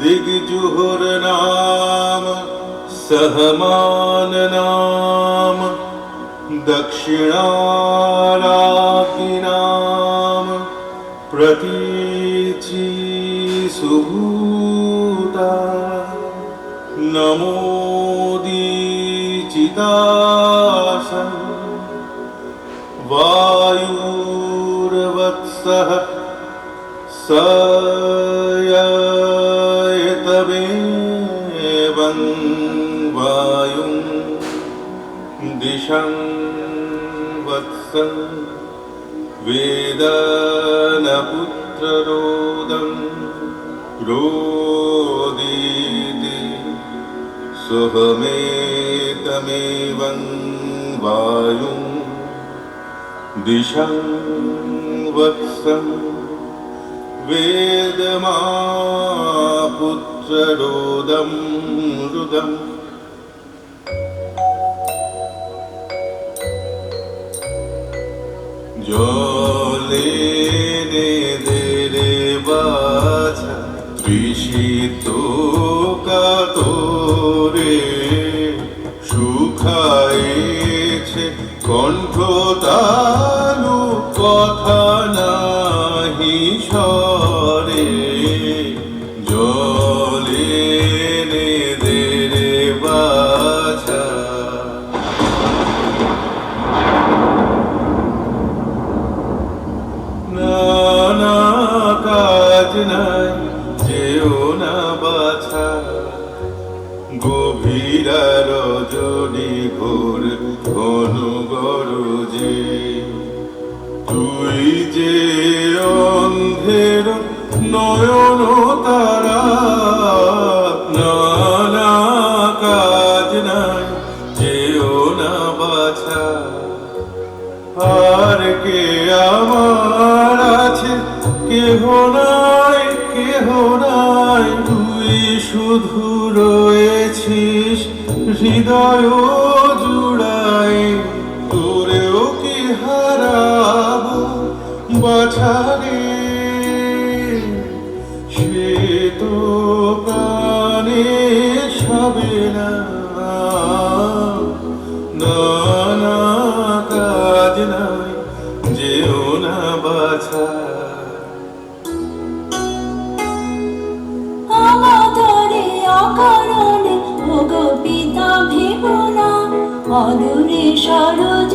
दिग्जुहुर नाम सहमान नाम दक्षिणाराज्ञि नाम प्रतीचि सुभूता नमोदीचितासन् वायुर्वत्सः ेवं वायुं दिशं वत्सन् वेदानपुत्ररोदं रोदीति रोदिति वायुं दिशं वत्सं वेदमापुत्र वेदमापुत्ररोदं रुदम् জলে নেদে বাছা তৃষিত কাতরে শুকাইছে কণ্ঠ তালু কথা নাহি সরে রজনী ঘোর ঘন গরজে। তুই যে অন্ধের নয়ন তারা না না কাজ নাই, যেও না বাছা। আর কে আমার আছে, কেহ নাই কেহ নাই, তুই শুধু রয়েছিস হৃদয় জুড়াই তোরেও কি হারাব বাছারে। সে তো প্রাণে সবে না। অদূরে সরজ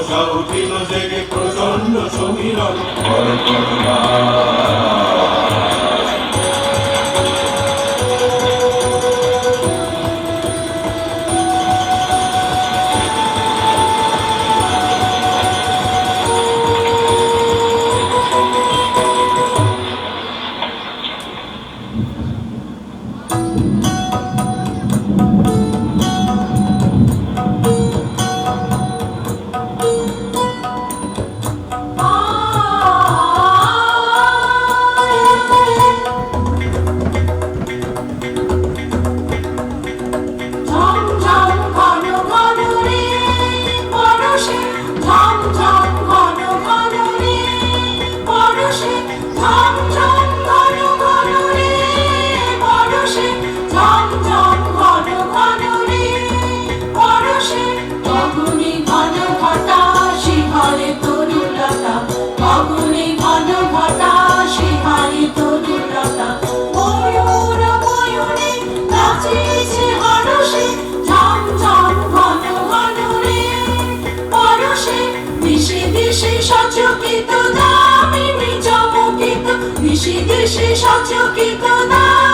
বর্ষা উঠিল জেগে প্রচণ্ড সমীরণ দেশে দেশে সচকিত না।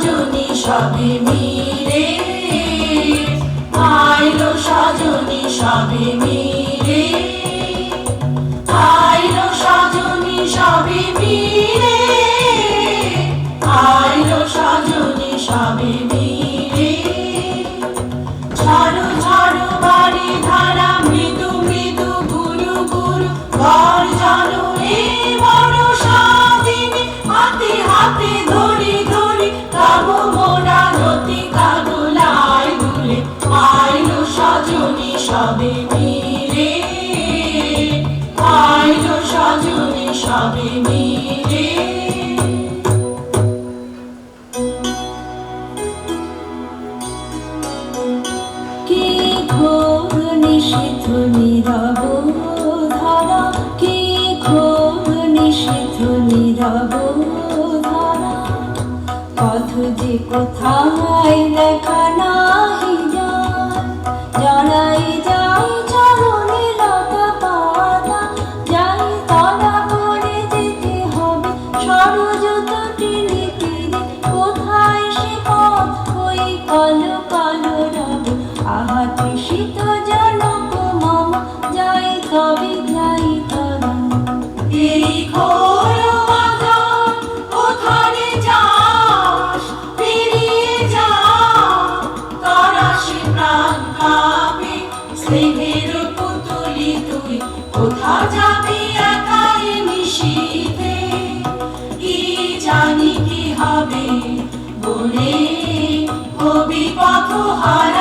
সজনী সবে মিরে আইলো সজনী সবে মিরে আইলো সজনী সবে মিরে আইলো সবে মিরে বাড়ি ধারা thái lên All